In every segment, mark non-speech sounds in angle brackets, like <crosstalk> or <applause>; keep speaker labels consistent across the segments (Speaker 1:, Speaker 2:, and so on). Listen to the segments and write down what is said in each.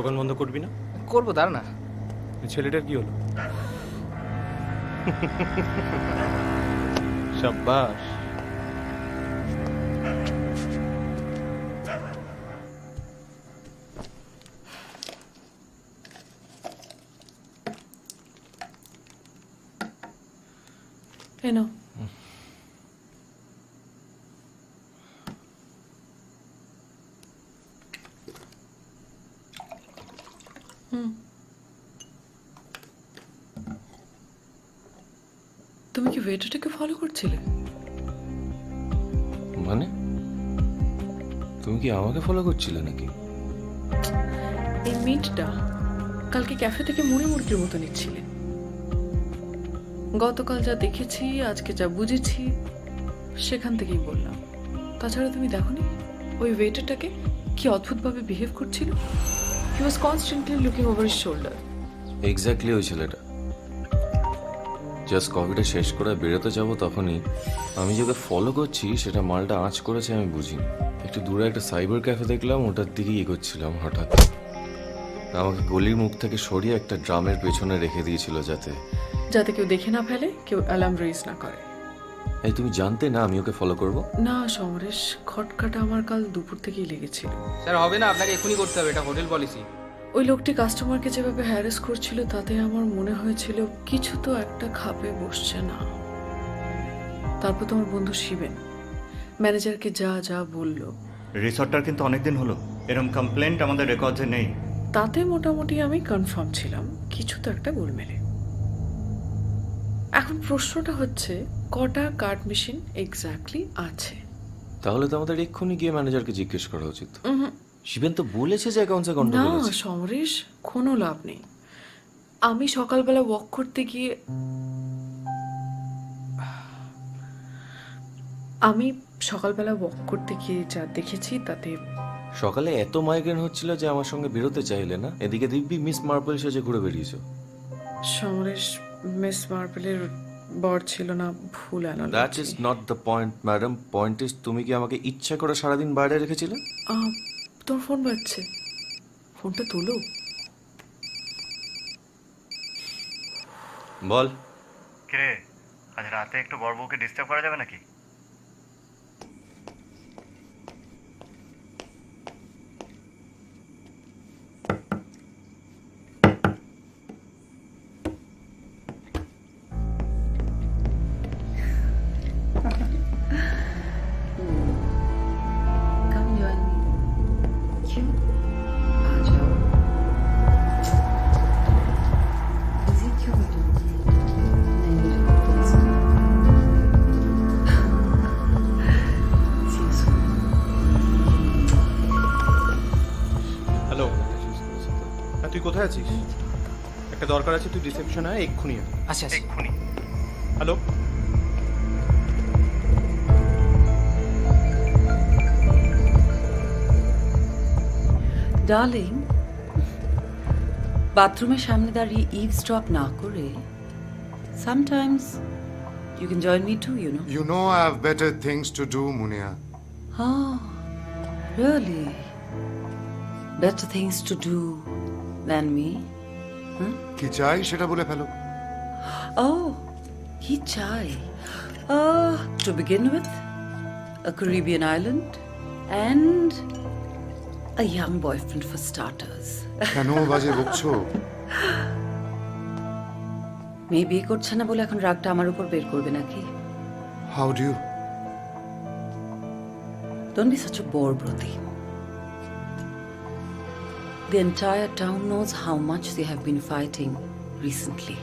Speaker 1: দোকান বন্ধ করবি না?
Speaker 2: করব দাঁড়া না।
Speaker 1: ছেলেটার কি হলো? সাব্বাস।
Speaker 3: এই তুমি কি ওয়েটারটাকে ফলো করছিলে?
Speaker 4: মানে? তুমি কি আমাকে ফলো করছিলে নাকি?
Speaker 3: এই মিটটা কালকে ক্যাফে থেকে মুড়ি মুরগির মতো নিচ্ছিলে। গতকাল যা দেখেছি আজকে যা বুঝেছি সেখান থেকেই বললাম। তাছাড়া তুমি দেখোনি ওই ওয়েটারটাকে কি অদ্ভুতভাবে বিহেভ করছিল? He was constantly looking over his shoulder
Speaker 4: exactly ওই ছেলেটা। জাস্ট কফিটা শেষ করে বেরোতে যাব তখনই আমি যে ওকে ফলো করছি সেটা মালটা আঁচ করেছে আমি বুঝিনি। একটু দূরে একটা সাইবার ক্যাফে দেখলাম ওটার দিকেই এগোচ্ছিলাম হঠাৎ। আমাকে গলির মুখ থেকে সরিয়ে একটা ড্রামের পেছনে রেখে দিয়েছিল যাতে।
Speaker 3: যাতে কেউ দেখে না ফেলে কেউ অ্যালার্ম রেজ না করে।
Speaker 4: এই তুমি জানতে না আমি ওকে ফলো করব?
Speaker 3: না সমরেশ খটকাটা আমার কাল দুপুর থেকেই লেগেছিল।
Speaker 2: স্যার হবে না আপনাকে এখনই করতে হবে এটা হোটেল পলিসি
Speaker 3: ওই লোকটি কাস্টমারকে যেভাবে হ্যারেস করছিল তাতে আমার মনে হয়েছিল কিছু তো একটা খাপে বসছে না। তারপর তোমার বন্ধু শিবেন। ম্যানেজারকে যা যা বলল।
Speaker 5: রিসর্টটার কিন্তু অনেকদিন হলো। এরকম কমপ্লেন্ট আমাদের রেকর্ডে নেই।
Speaker 3: তাতে মোটামুটি আমি কনফার্ম ছিলাম কিছু তো একটা গোলমেলে। এখন প্রশ্নটা হচ্ছে কটা কার্ড মেশিন এক্স্যাক্টলি আছে?
Speaker 4: তাহলে তো আমাদের এক্ষুনি গিয়ে ম্যানেজারকে জিজ্ঞেস করা উচিত। শিবেন তো বলেছে যে অ্যাকাউন্টসে
Speaker 3: না
Speaker 4: গন্ডগোল
Speaker 3: সমরেশ কোনো লাভ নেই। আমি সকালবেলা ওয়াক করতে গিয়ে আমি সকালবেলা ওয়াক করতে গিয়ে যা দেখেছি তাতে
Speaker 4: সকালে এত মাইগ্রেন হচ্ছিল যে আমার সঙ্গে বেরোতে চাইলে না এদিকে দিব্যি মিস মার্বেল সেজে ঘুরে বেরিয়েছো।
Speaker 3: সমরেশ মিস মার্বেলের বর ছিল না ভুল
Speaker 4: that
Speaker 3: analogy
Speaker 4: is not the point madam point is তুমি কি আমাকে ইচ্ছা করে সারাদিন বাইরে রেখেছিলে?
Speaker 3: তোর ফোন বাজছে। ফোনটা তোলো।
Speaker 4: বল।
Speaker 5: কিরে আজ রাতে একটু বড় বউকে ডিস্টার্ব করা যাবে নাকি?
Speaker 1: কোথায় আছিস? একটা দরকার আছে তুই রিসেপশনে আয় এক্ষুনি
Speaker 2: আচ্ছা আচ্ছা।
Speaker 5: এক্ষুনি।
Speaker 1: হ্যালো
Speaker 6: ডার্লিং বাথরুমের সামনে দাঁড়িয়ে ইভস্টপ না করে sometimes you can join me too you know
Speaker 7: You know I have better things to do, Munia.
Speaker 6: Oh, really? Better things to do. Than me?
Speaker 7: কি চাই সেটা বলে ফেলো
Speaker 6: Oh, he chai. Uh, to begin with, a Caribbean island and a young boyfriend for starters.
Speaker 7: কেন বাজে বকছো
Speaker 6: মেয়ে বিয়ে করছে না বলে এখন রাগটা আমার উপর বের করবে নাকি
Speaker 7: how do you
Speaker 6: Don't be such a bore, Broti. The entire town knows how much they have been fighting recently.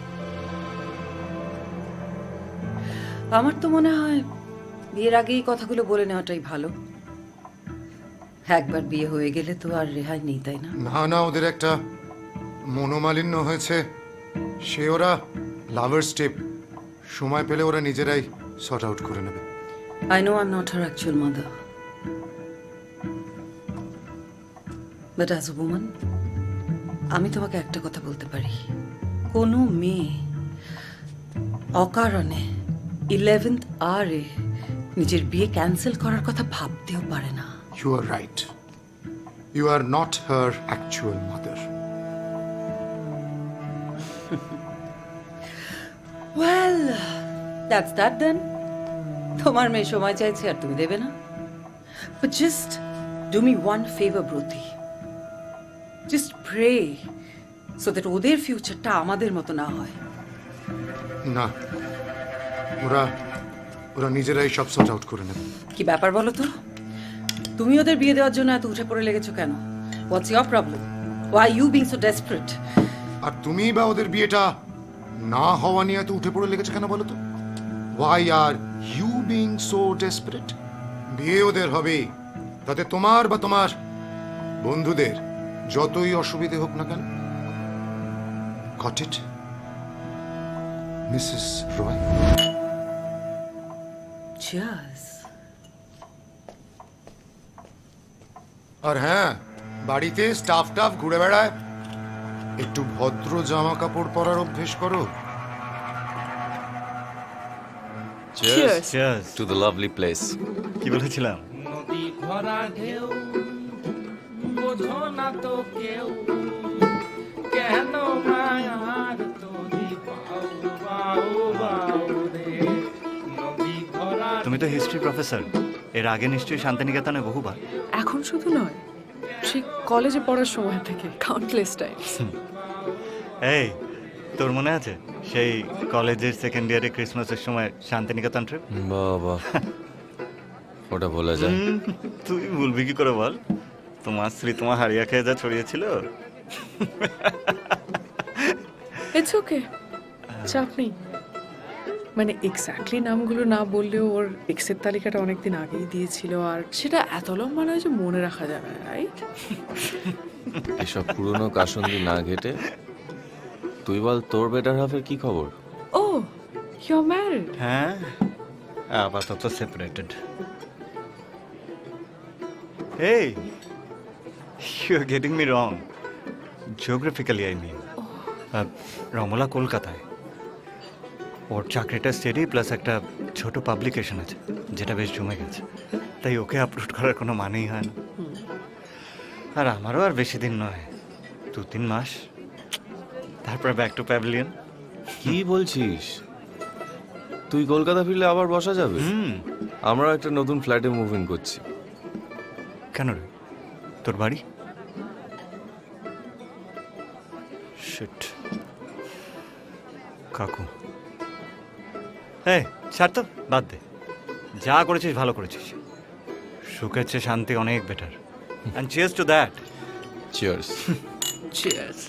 Speaker 6: আমার তো মনে হয় বিয়ের আগে এই কথাগুলো বলে নেওয়াটাই ভালো। একবার বিয়ে হয়ে গেলে তো আর রেহাই নেই তাই না?
Speaker 7: না না ওদের একটা মনোমালিন্য হয়েছে। সে ওরা লাভার স্টেপ সময় পেলে ওরা নিজেরাই সর্ট আউট করে নেবে।
Speaker 6: I know I'm not her actual mother. But as a woman, আমি তোমাকে একটা কথা বলতে পারি। কোনো মেয়ে অকারণে ইলেভেন্থ আরে নিজের বিয়ে ক্যান্সেল করার কথা ভাবতেও পারে না।
Speaker 7: You are right you are not her actual mother
Speaker 6: well that's that then তোমার মেয়ে সময় চাইছে আর তুমি দেবে না। But just do me one favour Brati just pray so that ওদের ফিউচারটা আমাদের মতো না হয়।
Speaker 7: না। ওরা ওরা নিজেরাই সব সর্ট আউট করে নেবে।
Speaker 6: কি ব্যাপার বলো তো? তুমি ওদের বিয়ে দেওয়ার জন্য এত উঠে পড়ে লেগেছো কেন? What's your problem why you being so desperate
Speaker 7: আর তুমি বা ওদের বিয়েটা না হওয়া নিয়ে এত উঠে পড়ে লেগেছে কেন বলো তো? Why are you being so desperate বিয়ে ওদের হবে। তাতে তোমার বা তোমার বন্ধুদের যতই অসুবিধে হোক না কেন গট ইট মিসেস রয় আর হ্যাঁ বাড়িতে স্টাফ টাফ ঘুরে বেড়ায় একটু ভদ্র জামা কাপড় পরার অভ্যেস করো।
Speaker 4: টু দ্য লাভলি প্লেস
Speaker 5: কি বলেছিলাম?
Speaker 2: নদী ভরা ঢেউ বোঝো না তো কেউ। কেন মায়ার তোরি বাউ বাউ বাউ রে? নদী ভরা
Speaker 5: তুমি তো হিস্ট্রি প্রফেসর এর আগে নিশ্চয়ই শান্তিনিকেতনে বহুবার।
Speaker 3: এখন শুধু নয় সেই কলেজে পড়ার সময় থেকে কাউন্টলেস টাইমস
Speaker 5: এই তোর মনে আছে? সেই কলেজের সেকেন্ড ইয়ারে ক্রিসমাসের সময় শান্তিনিকেতন ট্রিপ
Speaker 4: বাবা <laughs> ওটা বলা যায়
Speaker 5: তুই বলবি কি করে বল? তোমার স্ত্রী তোমার হারিয়া খেয়ে যা ছড়িয়েছিল?
Speaker 3: ইটস ওকে চাপ নেই। মানে এক্স্যাক্টলি নামগুলো না বললেও ওর এক্সের তালিকাটা অনেকদিন আগেই দিয়েছিল আর সেটা এত লম্বা নয় যে মনে রাখা যাবে না রাইট
Speaker 4: এসব পুরনো কাসন্দি না ঘেটে তুই বল তোর বেটার হাফের কি খবর?
Speaker 3: ও ইউ ম্যারিড
Speaker 5: হ্যাঁ। আপাতত সেপারেটেড এই you are getting me wrong geographically I mean Ramola কলকাতায় ওর চাকরিটা স্টেডি প্লাস একটা ছোট পাবলিকেশন আছে যেটা বেশ জমে গেছে। তাই ওকে আপলোড করার কোনো মানেই হয় না। আর আমারও আর বেশি দিন নয় দু তিন মাস। তারপর ব্যাক টু প্যাভিলিয়ন
Speaker 4: কি বলছিস? তুই কলকাতা ফিরলে আবার বসা যাবে?
Speaker 5: হুম।
Speaker 4: আমরাও একটা নতুন ফ্ল্যাটে মুভিং করছি।
Speaker 5: কেন রে? তোর বাড়ি? শিট কাকু। এই ছাড় তো বাদ দে। যা করেছিস ভালো করেছিস। সুখের চেয়ে শান্তি অনেক better and cheers to that
Speaker 4: cheers
Speaker 3: cheers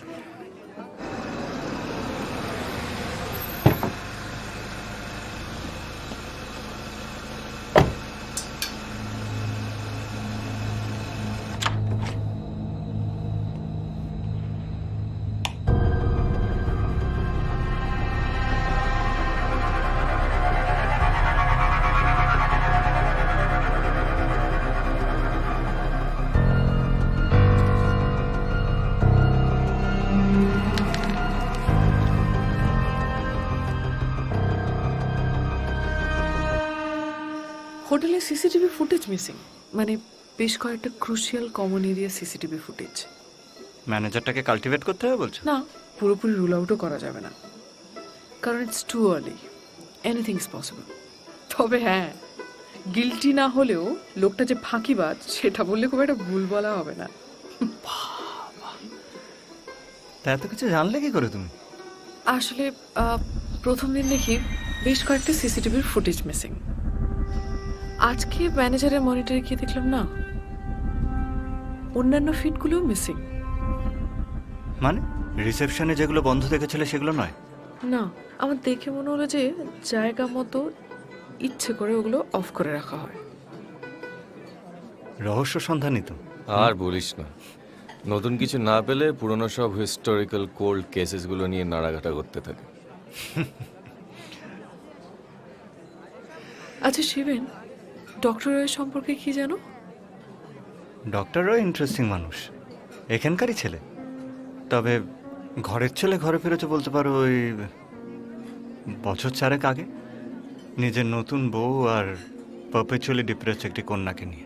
Speaker 3: হোটেলে সিসিটিভি ফুটেজ মিসিং। মানে বেশ কয়েকটা crucial common area CCTV footage.
Speaker 5: ম্যানেজারটাকে cultivate করতে হবে বলছো?
Speaker 3: না পুরোপুরি রুল আউটও করা যাবে না। কারণ it's too early anything is possible তবে হ্যাঁ গিলটি না হলেও লোকটা যে ফাঁকিবাজ সেটা বললে খুব একটা ভুল বলা হবে না।
Speaker 5: তা এত কিছু জানলে কি করে তুমি?
Speaker 3: আসলে প্রথম দিন দেখি বেশ কয়েকটা সিসিটিভির ফুটেজ মিসিং। আজকে ম্যানেজারের মনিটরে গিয়ে দেখলাম না অন্যান্য ফিডগুলোও মিসিং
Speaker 5: মানে রিসেপশনে যেগুলো বন্ধ দেখেছিলে সেগুলো নয়?
Speaker 3: না আমার দেখে মনে হলো যে জায়গা মতো ইচ্ছে করে ওগুলো অফ করে রাখা হয়।
Speaker 5: রহস্য সন্ধানই তো।
Speaker 4: আর বলিস না। নতুন কিছু না পেলে পুরনো সব হিস্টোরিক্যাল কোল্ড কেসেসগুলো নিয়ে নাড়াঘাটা করতে থাকে।
Speaker 3: আচ্ছা শিবেন ডক্টরের সম্পর্কে কি জানো?
Speaker 5: ডক্টরও ইন্টারেস্টিং মানুষ। এখানকারই ছেলে। তবে ঘরের ছেলে ঘরে ফিরেছে বলতে পারো ওই বছর চারেক আগে। নিজের নতুন বউ আর পারপেচুয়ালি ডিপ্রেস একটি কন্যাকে নিয়ে।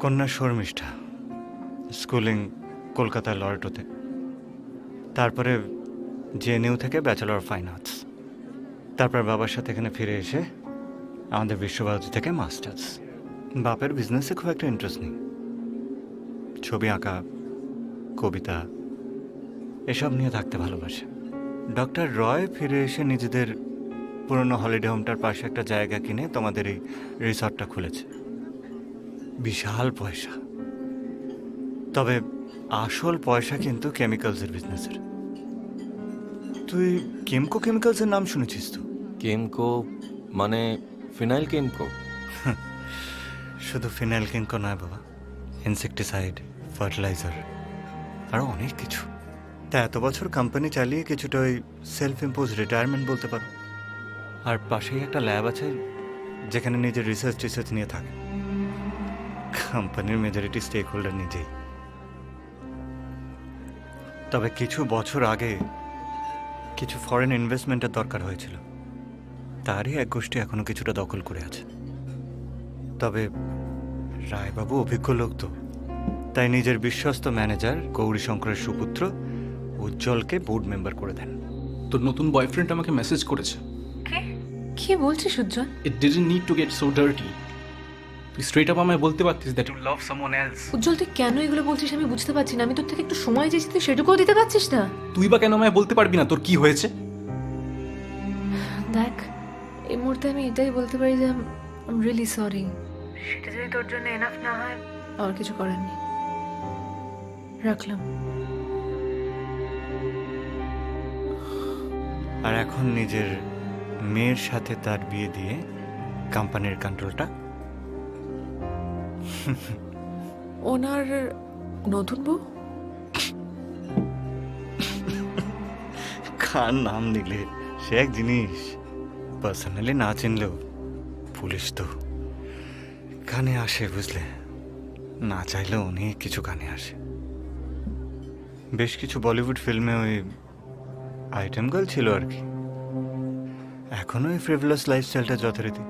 Speaker 5: কন্যা শর্মিষ্ঠা, স্কুলিং কলকাতার লরেটোতে। তারপরে জেএনইউ থেকে ব্যাচেলর অফ ফাইন আর্টস তারপর বাবার সাথে এখানে ফিরে এসে আমাদের বিশ্বভারতী থেকে মাস্টার্স। বাপের বিজনেসে খুব একটা ইন্টারেস্ট নেই। ছবি আঁকা, কবিতা, এসব নিয়ে থাকতে ভালোবাসে। ডক্টর রয় ফিরে এসে নিজেদের পুরনো হলিডে হোমটার পাশে একটা জায়গা কিনে তোমাদের এই রিসর্টটা খুলেছে। বিশাল পয়সা। তবে আসল পয়সা কিন্তু কেমিক্যালসের বিজনেসের তুই কেমকো কেমিক্যালসের নাম শুনেছিস তো?
Speaker 4: কেমকো মানে ফিনাইল কেমকো <laughs>
Speaker 5: শুধু ফিনাইল কেমকো নয় বাবা ইনসেকটিসাইড ফার্টিলাইজার আরও অনেক কিছু। তা এত বছর কোম্পানি চালিয়ে কিছুটা ওই সেলফ ইম্পোজ রিটায়ারমেন্ট বলতে পারো। আর পাশেই একটা ল্যাব আছে, যেখানে নিজের রিসার্চ টিসার্চ নিয়ে থাকে। কোম্পানির মেজরিটি স্টেক হোল্ডার নিজেই। তবে কিছু বছর আগে কিছু ফরেন ইনভেস্টমেন্টের দরকার হয়েছিল। তারই এক গোষ্ঠী এখনও কিছুটা দখল করে আছে। তবে রায়বাবু অভিজ্ঞ লোক তো। তাই নিজের বিশ্বস্ত ম্যানেজার গৌরীশঙ্করের সুপুত্র উজ্জ্বলকে বোর্ড মেম্বার করে দেন।
Speaker 8: তোর নতুন বয়ফ্রেন্ড আমাকে মেসেজ করেছে।
Speaker 3: কি? বলছিস Ujjwal?
Speaker 8: It didn't need to get so dirty তুই স্ট্রেট আপ আমায় বলতে পারতিস that you love someone else
Speaker 3: Ujjwal তুই কেন এগুলো বলছিস আমি বুঝতে পারছি না। আমি তোর থেকে একটু সময় চেয়েছি তুই সেটুকুও দিতে পারছিস না।
Speaker 8: তুই বা কেন আমায় বলতে পারবি না তোর কি হয়েছে?
Speaker 3: দেখ এই মুহূর্তে আমি এটাই বলতে পারি যে আই রিয়েলি সরি সেটা যদি তোর জন্য এনাফ না হয়। আমার কিছু করার নেই। রাখলাম।
Speaker 5: আর এখন নিজের মেয়ের সাথে তার বিয়ে দিয়ে কোম্পানির কন্ট্রোলটা
Speaker 3: ওনার নতুন বউ?
Speaker 5: কার নাম নিলে? সে এক জিনিস। পার্সোনালি না চিনলেও পুলিশ তো কানে আসে বুঝলে। না চাইলেও অনেক কিছু কানে আসে। বেশ কিছু বলিউড ফিল্মে ওই আইটেম গার্ল ছিল আর কি। এখনও ওই ফ্রিভলাস লাইফস্টাইলটা যথারীতি।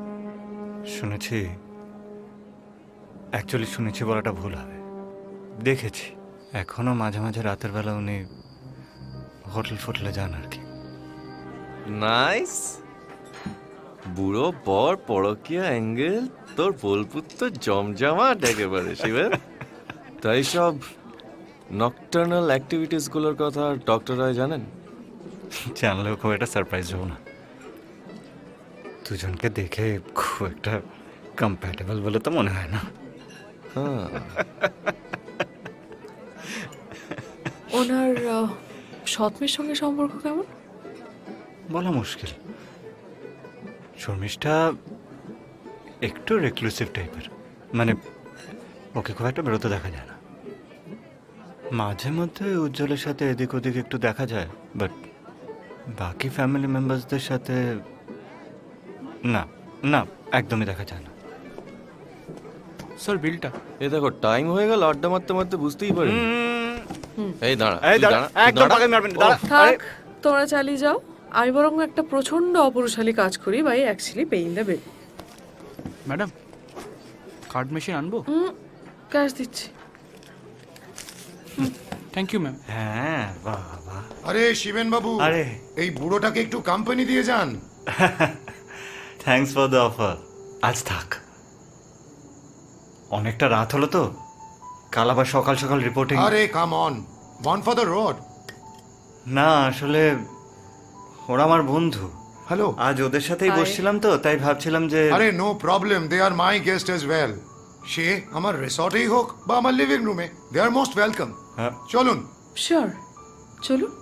Speaker 5: শুনেছি অ্যাকচুয়ালি শুনেছি বলাটা ভুল হবে। দেখেছি, এখনও মাঝে মাঝে রাতের বেলা উনি হোটেল ফোটেলে যান আর কি।
Speaker 4: নাইস বুড়ো বর পরকিয়া অ্যাঙ্গেল তোর বোলপুত্র জমজমাট একেবারে শিবের। তাই সব নকটার্নাল অ্যাক্টিভিটিসগুলোর কথা ডক্টর রায় জানেন?
Speaker 5: জানলেও খুব একটা সারপ্রাইজ হব না। দুজনকে দেখে খুব একটা কম্প্যাটেবল বলে তো মনে হয় না।
Speaker 4: হ্যাঁ
Speaker 3: ওনার সৎমের সঙ্গে সম্পর্ক কেমন?
Speaker 5: বলা মুশকিল। শর্মিষ্ঠা একটু রেক্লুসিভ টাইপের মানে ওকে খুব একটা বেরোতে দেখা যায় না। মাঝে মধ্যে উজ্জ্বলের সাথে এদিক ওদিক একটু দেখা যায় বাট বাকি ফ্যামিলি মেম্বার্সদের সাথে না না একদমই দেখা যায় না।
Speaker 8: স্যার বিলটা।
Speaker 4: এই দেখো টাইম হয়ে গেল আড্ডা মারতে মারতে বুঝতেই পারি এই দাঁড়া
Speaker 5: এই দাঁড়া, একদম
Speaker 4: দাঁড়া।
Speaker 5: মারবেন দাঁড়া।
Speaker 3: তোমরা চালিয়ে যাও। আমি বরং একটা প্রচণ্ড অপুরুষালী কাজ করি by actually paying the bill
Speaker 8: madam card machine আনব?
Speaker 3: ক্যাশ দিচ্ছি।
Speaker 8: থ্যাংক ইউ ম্যাম
Speaker 5: হ্যাঁ বাহ বাহ।
Speaker 7: আরে শিবেন বাবু
Speaker 5: আরে।
Speaker 7: এই বুড়োটাকে একটু কোম্পানি দিয়ে যান।
Speaker 5: থ্যাঙ্কস ফর দ্য অফার আজ থাক। অনেকটা রাত হলো তো। কাল আবার সকাল সকাল রিপোর্টিং
Speaker 7: আরে come on one for the road
Speaker 5: না আসলে ওরা আমার বন্ধু।
Speaker 7: হ্যালো
Speaker 5: আজ ওদের সাথেই বসছিলাম তো তাই ভাবছিলাম যে
Speaker 7: আরে no problem they are my guest as well সে আমার রিসর্টেই হোক বা আমার লিভিং রুমে দে আর মোস্ট ওয়েলকাম
Speaker 5: হ্যাঁ,
Speaker 7: চলুন।
Speaker 3: শিওর চলুন।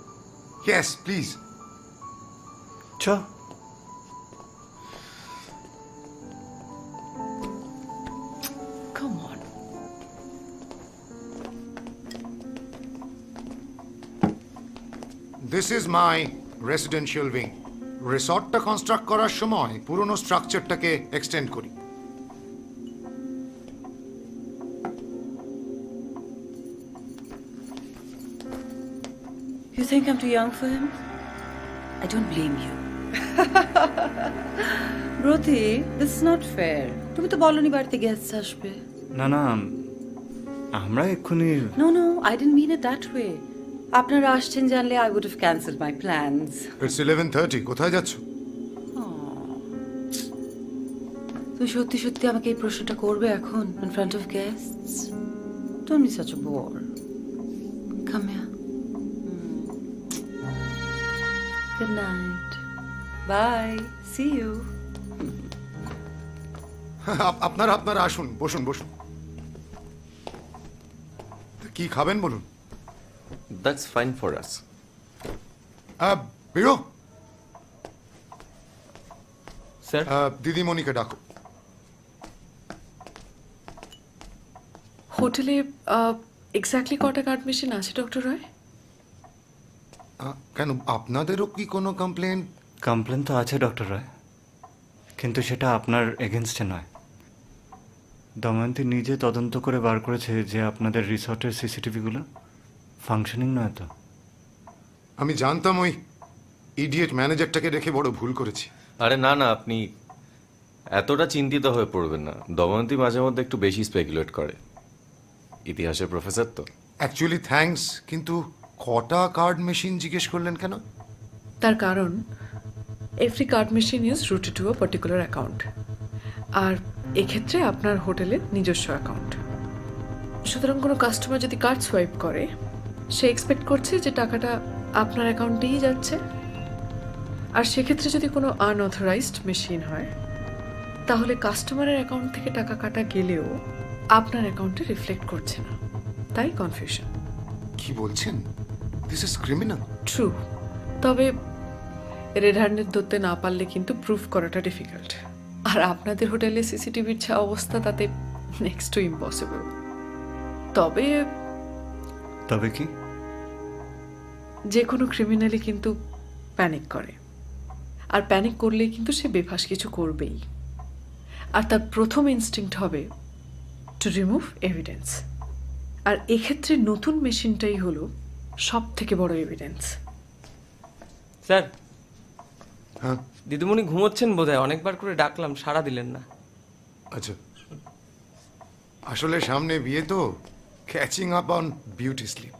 Speaker 7: ইয়েস প্লিজ
Speaker 5: চ।
Speaker 7: This is my residential wing রিসর্টটা construct করার সময় পুরনো স্ট্রাকচারটাকে এক্সটেন্ড করি।
Speaker 6: You think I'm too young for him? I don't blame you. Brati this is not fair তুমি তো বলনি বাড়িতে গেস্ট আসবে।
Speaker 5: না না আমরা এক্ষুনি
Speaker 6: no no I don't mean it that way আপনারা আসছেন জানলে I would have cancel my plans
Speaker 7: it's eleven thirty কোথায় যাচ্ছ?
Speaker 6: তুমি সত্যি সত্যি আমাকে এই প্রশ্নটা করবে এখন in front of guests don't be such a bore come here good night bye see you
Speaker 7: up- আপনারা আপনারা আসুন বসুন বসুন। কি খাবেন বলুন?
Speaker 4: দ্যাটস ফাইন ফর আস
Speaker 7: বেরো
Speaker 8: স্যার
Speaker 7: দিদিমণিকে ডাকো
Speaker 3: হোটেলে এক্স্যাক্টলি কটা কার্ড মেশিন আছে ডক্টর রয়
Speaker 7: আহ, কেন আপনাদেরও কি কোনো কমপ্লেন
Speaker 5: কমপ্লেন তো আছে ডক্টর রায় কিন্তু সেটা আপনার এগেনস্টে নয়। দময়ন্তী নিজে তদন্ত করে বার করেছে যে আপনাদের রিসর্টের সিসিটিভিগুলো ফাংশনিং নয় তো?
Speaker 7: আমি জানতাম ওই ইডিয়েট ম্যানেজারটাকে রেখে বড় ভুল করেছি।
Speaker 4: আরে না না আপনি এতটা চিন্তিত হয়ে পড়বেন না। দময়ন্তী মাঝে মধ্যে একটু বেশি স্পেকুলেট করে। ইতিহাসের প্রফেসর তো।
Speaker 7: অ্যাকচুয়ালি থ্যাঙ্কস কিন্তু কটা কার্ড মেশিন জিজ্ঞেস করলেন কেন?
Speaker 3: তার কারণ every card machine is routed to a particular account আর এক্ষেত্রে আপনার হোটেলের নিজস্ব অ্যাকাউন্ট সুতরাং কোনো কাস্টমার যদি কার্ড সোয়াইপ করে সে এক্সপেক্ট করছে যে টাকাটা আপনার অ্যাকাউন্টেই যাচ্ছে। আর সেক্ষেত্রে যদি কোনো আনঅথরাইজড মেশিন হয় তাহলে কাস্টমারের অ্যাকাউন্ট থেকে টাকা কাটা গেলেও আপনার অ্যাকাউন্টে রিফ্লেক্ট করছে না। তাই কনফিউশন
Speaker 7: কি বলছেন? দিস ইজ ক্রিমিনাল
Speaker 3: ট্রু তবে রেড হ্যান্ডের ধরতে না পারলে কিন্তু প্রুফ করাটা ডিফিকাল্ট আর আপনাদের হোটেলে সিসিটিভির যা অবস্থা তাতে নেক্সট টু ইম্পসিবল তবে
Speaker 5: তবে কি?
Speaker 3: যে কোনো ক্রিমিনালি কিন্তু প্যানিক করে। আর প্যানিক করলে কিন্তু সে বেফাস কিছু করবেই। আর তার প্রথম ইনস্টিংক্ট হবে টু রিমুভ এভিডেন্স আর এক্ষেত্রে নতুন মেশিনটাই হলো সব থেকে বড় এভিডেন্স
Speaker 9: স্যার
Speaker 7: হ্যাঁ?
Speaker 9: দিদিমণি ঘুমোচ্ছেন বোধহয় অনেকবার করে ডাকলাম সাড়া দিলেন না।
Speaker 7: আচ্ছা। আসলে সামনে বিয়ে তো। Catching up on beauty sleep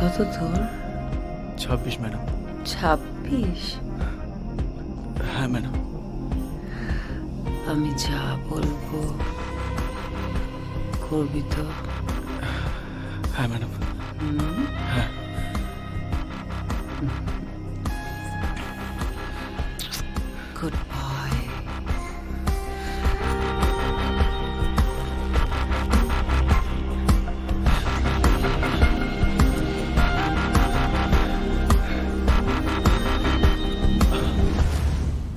Speaker 6: কত তোর?
Speaker 8: ছাব্বিশ ম্যাডাম।
Speaker 6: ছাব্বিশ?
Speaker 8: হ্যাঁ ম্যাডাম।
Speaker 6: আমি যা বলব করবি তো।
Speaker 8: হ্যাঁ ম্যাডাম।
Speaker 6: গুড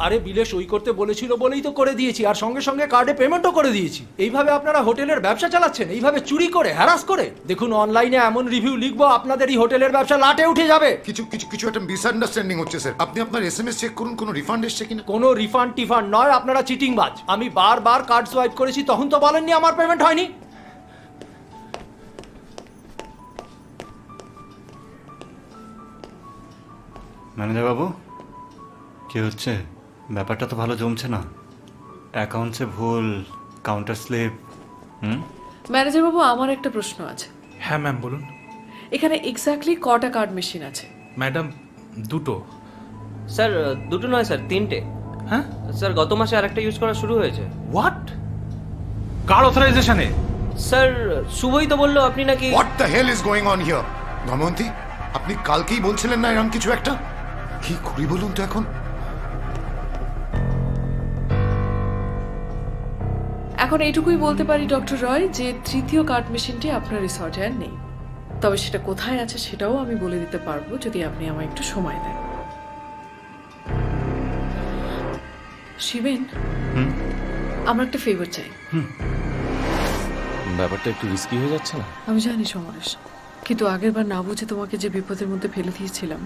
Speaker 10: আরে বিলে ওই করতে বলেছিল বলেই তো করে দিয়েছি আর সঙ্গে সঙ্গে কার্ডে পেমেন্টও করে দিয়েছি। এইভাবে আপনারা হোটেলের ব্যবসা চালাচ্ছেন এইভাবে চুরি করে হ্যারাস করে? দেখুন অনলাইনে এমন রিভিউ লিখব আপনাদের এই হোটেলের ব্যবসা লাটে উঠে যাবে।
Speaker 7: কিছু কিছু কিছু একটা মিসআন্ডারস্ট্যান্ডিং হচ্ছে স্যার আপনি আপনার এস এম এস চেক করুন কোনো রিফান্ড এসছে কিনা?
Speaker 10: কোনো রিফান্ড টিফান্ড নয় আপনারা চিটিং বাজ আমি বারবার কার্ড সোয়াইপ করেছি তখন তো বলেননি আমার পেমেন্ট হয়নি।
Speaker 5: ম্যানেজার বাবু কি হচ্ছে? ব্যাপারটা তো ভালো জমছে না। অ্যাকাউন্টসে ভুল কাউন্টার স্লিপ হুম?
Speaker 3: ম্যানেজার বাবু আমার একটা প্রশ্ন আছে।
Speaker 2: হ্যাঁ ম্যাম বলুন।
Speaker 3: এখানে এক্স্যাক্টলি কটা কার্ড মেশিন আছে?
Speaker 2: ম্যাডাম দুটো।
Speaker 9: স্যার দুটো নয় স্যার তিনটে।
Speaker 2: হ্যাঁ?
Speaker 9: স্যার গত মাসে আরেকটা ইউজ করা শুরু হয়েছে।
Speaker 2: হোয়াট কার অথরাইজেশনে
Speaker 9: স্যার শুভই তো বলল আপনি নাকি
Speaker 7: what the hell is going on here Damayanti আপনি কালকেই বলছিলেন না এরকম কিছু একটা? কি করি বলুন তো এখন?
Speaker 3: এখন এইটুকুই বলতে পারি ডক্টর রয় যে তৃতীয় কার্ড মেশিনটি আপনার রিসর্টে আর নেই। তবে সেটা কোথায় আছে সেটাও আমি বলে দিতে পারব যদি আপনি আমায় একটু সময় দেন। শিবেন আমার একটা ফেভার চাই।
Speaker 4: ব্যাপারটা একটু রিস্কি হয়ে যাচ্ছে না?
Speaker 3: আমি জানি সমরেশ কিন্তু আগেরবার না বুঝে তোমাকে যে বিপদের মধ্যে ফেলে দিয়েছিলাম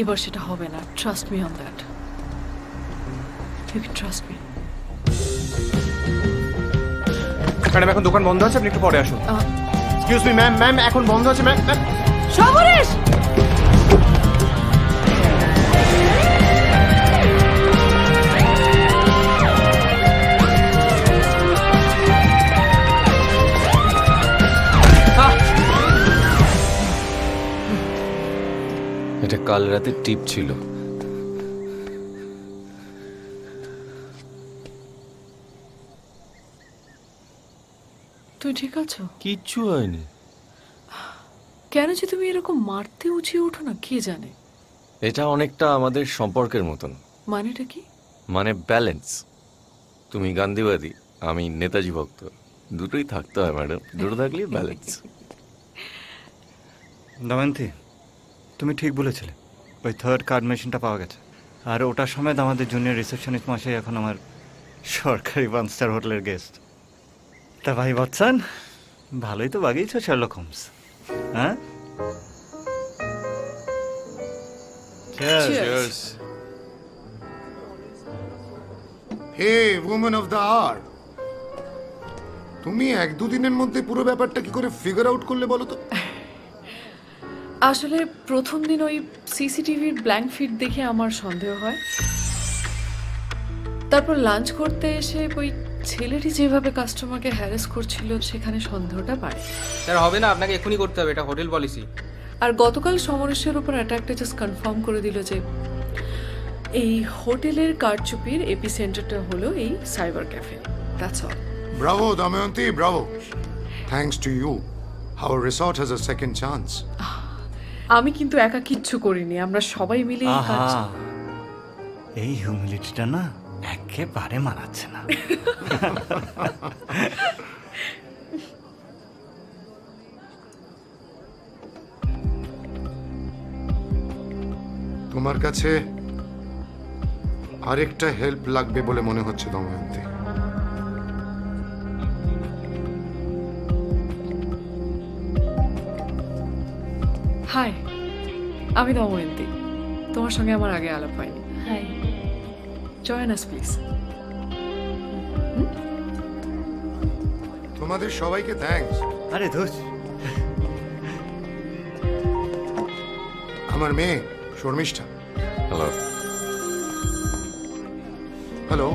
Speaker 3: এবার সেটা হবে না। Trust me on that you trust me
Speaker 1: madam এখন দোকান বন্ধ আছে আপনি একটু পরে আসুন। এক্সকিউজ মি ম্যাম ম্যাম এখন বন্ধ আছে ম্যাম ম্যাম।
Speaker 3: সবরেশ
Speaker 4: এটা কাল রাতের টিপ ছিল।
Speaker 3: তুই ঠিক আছো?
Speaker 4: কিচ্ছু হয়নি।
Speaker 3: কেন যে তুমি এরকম মারতে উঁচিয়ে ওঠো না কে জানে?
Speaker 4: এটা অনেকটা আমাদের সম্পর্কের মতন।
Speaker 3: মানেটা কি?
Speaker 4: মানে ব্যালেন্স তুমি গান্ধীবাদী আমি নেতাজি ভক্ত। দুটোই থাকতে হয় ম্যাডাম দুটো থাকলেই ব্যালেন্স
Speaker 5: দময়ন্তী তুমি ঠিক বলেছিলে। ওই থার্ড কার্ড মেশিনটা পাওয়া গেছে। আর ওটার সময় আমাদের জুনিয়র রিসেপশনিস্ট মশাই এখন আমার সরকারি ওয়ান স্টার হোটেলের গেস্ট তা ভাই বচ্চন ভালোই তো বাগিয়েছ শার্লক হোমস হ্যাঁ.
Speaker 7: হে উমেন অফ দ্য আর তুমি এক দুদিনের মধ্যে পুরো ব্যাপারটা কি করে ফিগার আউট করলে বলো তো? <laughs>
Speaker 3: আসলে প্রথম দিন ওই সিসিটিভির ব্ল্যাঙ্ক ফিট দেখে আমার সন্দেহ হয়। তারপর লাঞ্চ করতে এসে ওই ছেলেটি যেভাবে কাস্টমারকে হ্যারেস করছিল সেখানে সন্দেহটা বাড়ে।
Speaker 9: স্যার হবে না আপনাকে এখনই করতে হবে এটা হোটেল পলিসি
Speaker 3: আর গতকাল সমরেশের উপর অ্যাটাকটা জাস্ট কনফার্ম করে দিল যে এই হোটেলের কারচুপির এপি সেন্টারটা হলো এই cyber cafe that's all
Speaker 7: bravo Damayanti bravo thanks to you our resort has a second chance
Speaker 3: আমি কিন্তু একা কিচ্ছু করিনি আমরা সবাই মিলে এই কাজ
Speaker 5: এই হিউমিলিটিটা না? একেবারে মানাচ্ছে না।
Speaker 7: তোমার কাছে আরেকটা হেল্প লাগবে বলে মনে হচ্ছে দময়ন্তী।
Speaker 3: হাই আমি দময়ন্তী। তোমার সঙ্গে আমার আগে আলাপ হয়নি। হাই। জয়েন আস প্লিজ
Speaker 7: তোমাদের সবাইকে থ্যাঙ্কস
Speaker 5: আরে ধোস।
Speaker 7: আমার মেয়ে শর্মিষ্ঠা।
Speaker 4: Hello
Speaker 7: hello